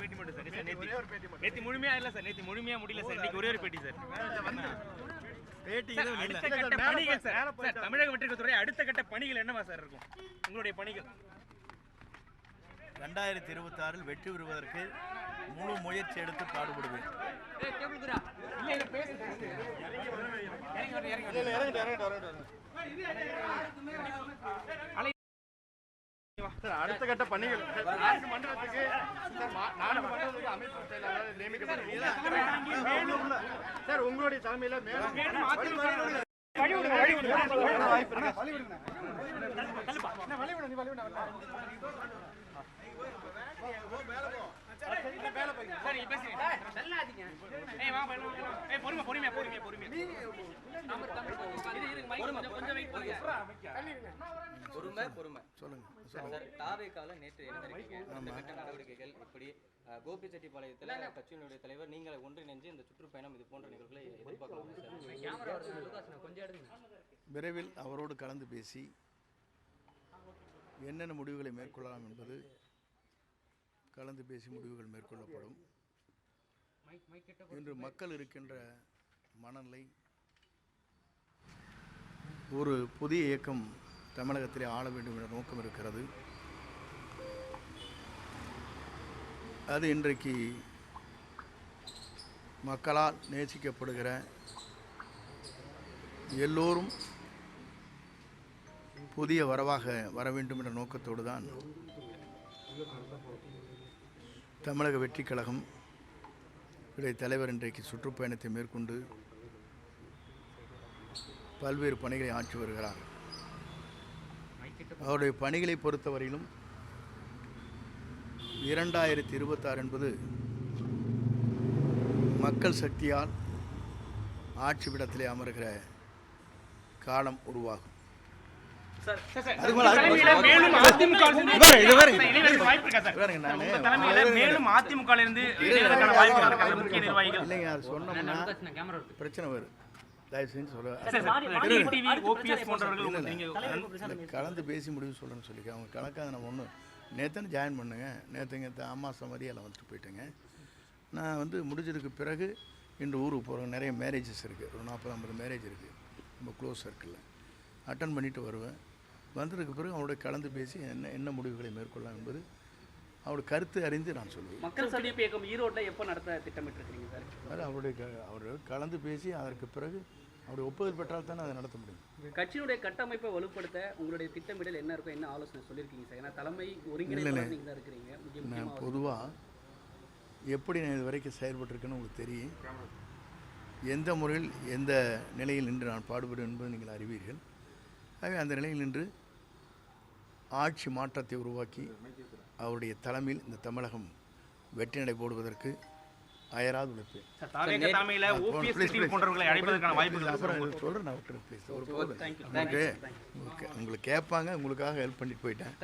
பேட்டி மட்டும் sir. Sir நேத்தி நேத்தி முழுமையா இல்ல சார் நேத்தி முழுமையா முடியல சார். இன்னைக்கு ஒரே ஒரு பேட்டி சார். பேட்டி அடுத்த கட்ட பணிகள் சார். சார் தமிழக வெற்றிக்கத்துறை அடுத்த கட்ட பணிகள் என்னவா சார் இருக்கும்? உங்களுடைய பணிகள். ரெண்டாயிரத்தி இருபத்தி ஆறில் வெற்றி பெறுவதற்கு முழு முயற்சி எடுத்து பாடுபடுவேன். இறங்கி அடுத்த கட்ட பணிகள். நான்கு மண்டலத்துக்கு சார், மா- நான்கு மண்டலத்துக்கு அமைப்பு செயலாளர் நியமிக்கப்பட்டிருக்கீங்க சார் உங்களுடைய தலைமையில மேலும் பொறுமை பொறுமையா பொறுமையா பொறுமையா. பொறுமை பொறுமை. சொல்லுங்க. சார் தாவேக்கால நேற்று கட்ட நடவடிக்கைகள் இப்படி கோபிச்செட்டிப்பாளையத்தில் கட்சியினுடைய தலைவர் நீங்கள் ஒன்றிணைஞ்சு இந்த சுற்றுப்பயணம் இது போன்ற நிகழ்வுகளை எதிர்பார்க்கலாம் சார்? விரைவில் அவரோடு கலந்து பேசி என்னென்ன முடிவுகளை மேற்கொள்ளலாம் என்பது கலந்து பேசி முடிவுகள் மேற்கொள்ளப்படும். இன்று மக்கள் இருக்கின்ற மனநிலை ஒரு புதிய இயக்கம் தமிழகத்திலே ஆள வேண்டும் என்ற நோக்கம் இருக்கிறது. அது இன்றைக்கு மக்களால் நேசிக்கப்படுகிற எல்லோரும் புதிய வரவாக வர வேண்டும் என்ற நோக்கத்தோடு தான் தமிழக வெற்றிக் கழகம் இடைய தலைவர் இன்றைக்கு சுற்றுப்பயணத்தை மேற்கொண்டு பல்வேறு பணிகளை ஆற்றி வருகிறார். அவருடைய பணிகளை பொறுத்தவரையிலும் இரண்டாயிரத்தி இருபத்தாறு என்பது மக்கள் சக்தியால் ஆட்சி விடத்திலே அமர்கிற காலம் உருவாகும் பிரச்சனை வரும் தயவு செஞ்சு சொல்ல கலந்து பேசி முடிவு சொல்கிறேன்னு சொல்லிக்க அவங்க கணக்காக நம்ம ஒன்று நேற்றுன்னு ஜாயின் பண்ணுங்க. நேற்றுங்க அம்மாசம் மதியால் வந்துட்டு போயிட்டேங்க. நான் வந்து முடிஞ்சதுக்கு பிறகு இன்று ஊருக்கு போகிறேன் நிறைய மேரேஜஸ் இருக்குது ஒரு நாற்பது ஐம்பது மேரேஜ் இருக்குது ரொம்ப க்ளோஸ் சர்க்கிளில் அட்டன் பண்ணிட்டு வருவேன். வந்ததுக்கு பிறகு அவரோட கலந்து பேசி என்ன என்ன முடிவுகளை மேற்கொள்ளலாம் என்பது அவரோட கருத்து அறிந்து நான் சொல்லுவேன். மக்கள் சந்திப்பு இயக்கம் ஈரோட்டில் எப்போ நடத்த திட்டமிட்டிருக்கீங்க சார்? அவருடைய அவர் கலந்து பேசி அதற்கு பிறகு அவருடைய ஒப்புதல் பெற்றால் தானே அதை நடத்த முடியும். கட்சியினுடைய கட்டமைப்பை வலுப்படுத்த உங்களுடைய திட்டமிடல் என்ன இருக்கும் என்ன ஆலோசனை சொல்லியிருக்கீங்க சார்? ஏன்னா தலைமை. நீங்கள் தான் இருக்கிறீங்க. பொதுவாக எப்படி நான் இது வரைக்கும் செயல்பட்டிருக்கேன்னு உங்களுக்கு தெரியும். எந்த முறையில் எந்த நிலையில் நின்று நான் பாடுபடுவேன் என்பது நீங்கள் அறிவீர்கள். ஆகவே அந்த நிலையில் நின்று ஆட்சி மாற்றத்தை உருவாக்கி அவருடைய தலைமையில் இந்த தமிழகம் வெற்றி நடை போடுவதற்கு அயராது உங்களுக்கு. கேட்பாங்க உங்களுக்காக ஹெல்ப் பண்ணிட்டு போயிட்டேன்.